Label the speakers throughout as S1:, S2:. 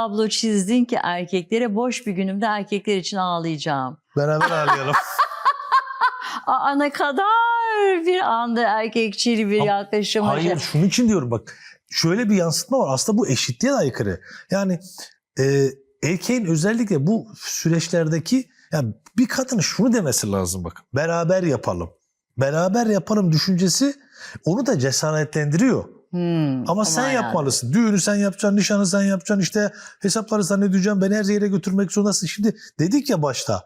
S1: tablo çizdin ki erkeklere boş bir günümde erkekler için ağlayacağım.
S2: Beraber ağlayalım.
S1: Aa ne kadar bir anda erkekçil bir
S2: Ama-
S1: yaklaşım.
S2: Hayır şunun için diyorum bak. Şöyle bir yansıtma var. Aslında bu eşitliğe aykırı. Yani e, erkeğin özellikle bu süreçlerdeki yani bir kadının şunu demesi lazım bak. Beraber yapalım. Beraber yapalım düşüncesi onu da cesaretlendiriyor.
S1: Hmm,
S2: Ama sen
S1: manada.
S2: yapmalısın. Düğünü sen yapacaksın, nişanı sen yapacaksın, işte hesapları sen ödeyeceksin, beni her yere götürmek zorundasın. Şimdi dedik ya başta,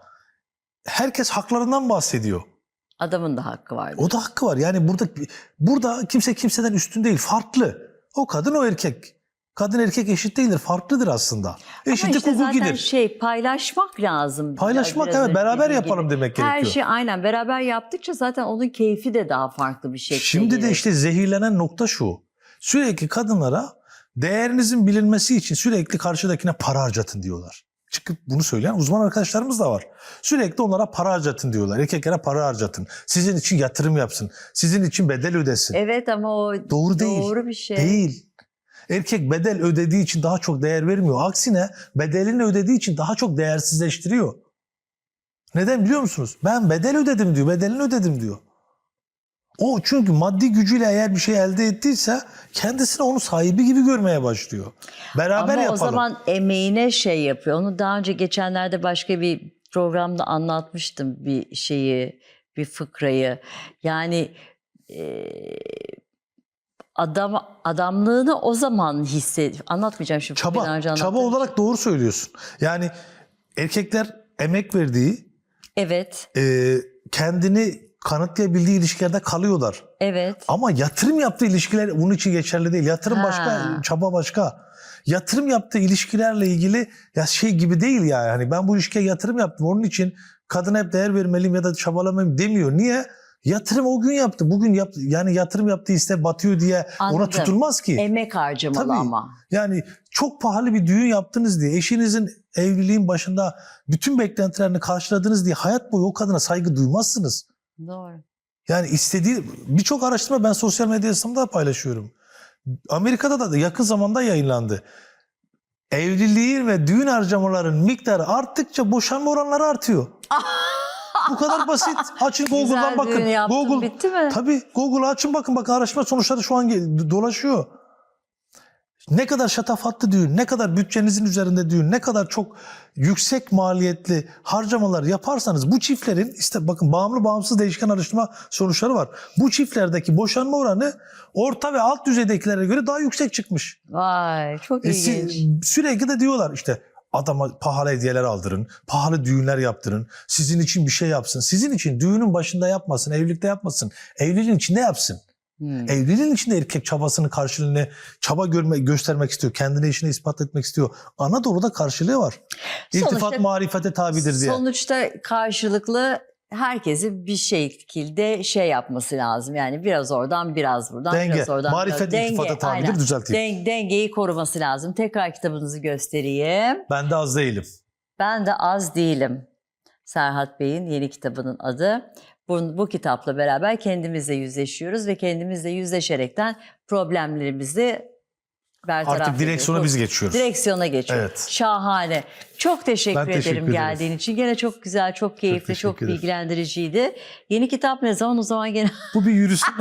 S2: herkes haklarından bahsediyor.
S1: Adamın da hakkı var.
S2: O da hakkı var. Yani burada burada kimse kimseden üstün değil, farklı. O kadın o erkek. Kadın erkek eşit değildir, farklıdır aslında. Eşitlik
S1: işte
S2: hukukidir.
S1: şey paylaşmak lazım.
S2: Paylaşmak
S1: Biraz
S2: evet
S1: önce
S2: beraber yapalım
S1: gibi.
S2: demek
S1: Her
S2: gerekiyor.
S1: şey aynen beraber yaptıkça zaten onun keyfi de daha farklı bir şekilde
S2: Şimdi de
S1: gelir.
S2: işte zehirlenen nokta şu. Sürekli kadınlara değerinizin bilinmesi için sürekli karşıdakine para harcatın diyorlar. Çıkıp bunu söyleyen uzman arkadaşlarımız da var. Sürekli onlara para harcatın diyorlar. Erkeklere para harcatın. Sizin için yatırım yapsın. Sizin için bedel ödesin.
S1: Evet ama o
S2: Doğru değil.
S1: doğru bir şey.
S2: Değil. Erkek bedel ödediği için daha çok değer vermiyor. Aksine bedelini ödediği için daha çok değersizleştiriyor. Neden biliyor musunuz? Ben bedel ödedim diyor. Bedelini ödedim diyor. O çünkü maddi gücüyle eğer bir şey elde ettiyse kendisini onun sahibi gibi görmeye başlıyor. Beraber
S1: Ama
S2: yapalım.
S1: o zaman emeğine şey yapıyor. Onu daha önce geçenlerde başka bir programda anlatmıştım bir şeyi, bir fıkrayı. Yani e, adam adamlığını o zaman hisset. Anlatmayacağım şimdi.
S2: çaba, çaba olarak doğru söylüyorsun. Yani erkekler emek verdiği,
S1: Evet,
S2: e, kendini kanıtlayabildiği ilişkilerde kalıyorlar.
S1: evet.
S2: Ama yatırım yaptığı ilişkiler bunun için geçerli değil. Yatırım
S1: Ha.
S2: başka, çaba başka. Yatırım yaptığı ilişkilerle ilgili ya şey gibi değil ya. Yani ben bu ilişkiye yatırım yaptım. Onun için kadına hep değer vermeliyim ya da çabalamayayım demiyor. Niye? Yatırım o gün yaptı. Bugün yaptı. Yani yatırım yaptığı iste batıyor diye ona
S1: Anladım.
S2: tutulmaz ki.
S1: Emek harcamalı
S2: Tabii.
S1: ama.
S2: Yani çok pahalı bir düğün yaptınız diye eşinizin evliliğin başında bütün beklentilerini karşıladınız diye hayat boyu o kadına saygı duymazsınız.
S1: Doğru.
S2: Yani istediği birçok araştırma ben sosyal medya hesabımda paylaşıyorum. Amerika'da da yakın zamanda yayınlandı. Evliliğin ve düğün harcamaların miktarı arttıkça boşanma oranları artıyor. Bu kadar basit. Açın Google'dan bakın.
S1: yaptın,
S2: Google
S1: bitti mi?
S2: Tabii Google'u açın bakın bak araştırma sonuçları şu an dolaşıyor. Ne kadar şatafatlı düğün, ne kadar bütçenizin üzerinde düğün, ne kadar çok yüksek maliyetli harcamalar yaparsanız bu çiftlerin işte bakın bağımlı bağımsız değişken araştırma sonuçları var. Bu çiftlerdeki boşanma oranı orta ve alt düzeydekilere göre daha yüksek çıkmış.
S1: Vay çok
S2: E,
S1: ilginç.
S2: sürekli de diyorlar işte adama pahalı hediyeler aldırın, pahalı düğünler yaptırın, sizin için bir şey yapsın. Sizin için düğünün başında yapmasın, evlilikte yapmasın. Evliliğin içinde yapsın.
S1: Hmm.
S2: Evliliğin içinde erkek çabasını karşılığını çaba görme, göstermek istiyor. Kendine işini ispat etmek istiyor. Anadolu'da karşılığı var. İltifat
S1: Sonuçta-
S2: marifete tabidir diye.
S1: Sonuçta karşılıklı herkesin bir şekilde şey yapması lazım. Yani biraz oradan biraz buradan
S2: Denge.
S1: biraz oradan.
S2: Marifet
S1: biraz.
S2: iltifata tabidir,
S1: aynen.
S2: düzelteyim.
S1: Den- dengeyi koruması lazım. Tekrar kitabınızı göstereyim.
S2: Ben de az değilim.
S1: Ben de az değilim. Serhat Bey'in yeni kitabının adı. Bu, bu kitapla beraber kendimizle yüzleşiyoruz ve kendimizle yüzleşerekten problemlerimizi bertaraf
S2: Artık direksiyona
S1: ediyoruz.
S2: biz geçiyoruz.
S1: Direksiyona geçiyoruz.
S2: Evet.
S1: Şahane. Çok teşekkür
S2: Ben teşekkür
S1: ederim
S2: ederim.
S1: geldiğin için. Gene çok güzel, çok keyifli,
S2: teşekkür
S1: çok,
S2: ederim.
S1: bilgilendiriciydi. Yeni kitap ne zaman? O zaman gene
S2: Bu bir yürüsün.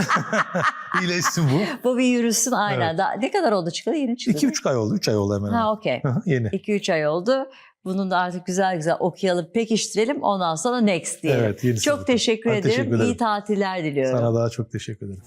S2: İyileşsin bu.
S1: bu bir yürüsün aynen.
S2: Evet.
S1: Daha, ne kadar oldu çıkalı? Yeni çıktı.
S2: İki buçuk ay oldu. Üç ay oldu hemen.
S1: Ha okey.
S2: Yeni.
S1: 2-3 ay oldu. Bunu da artık güzel güzel okuyalım, pekiştirelim. Ondan sonra next diyelim.
S2: Evet,
S1: Çok teşekkür ederim.
S2: teşekkür ederim.
S1: İyi tatiller diliyorum.
S2: Sana daha çok teşekkür ederim.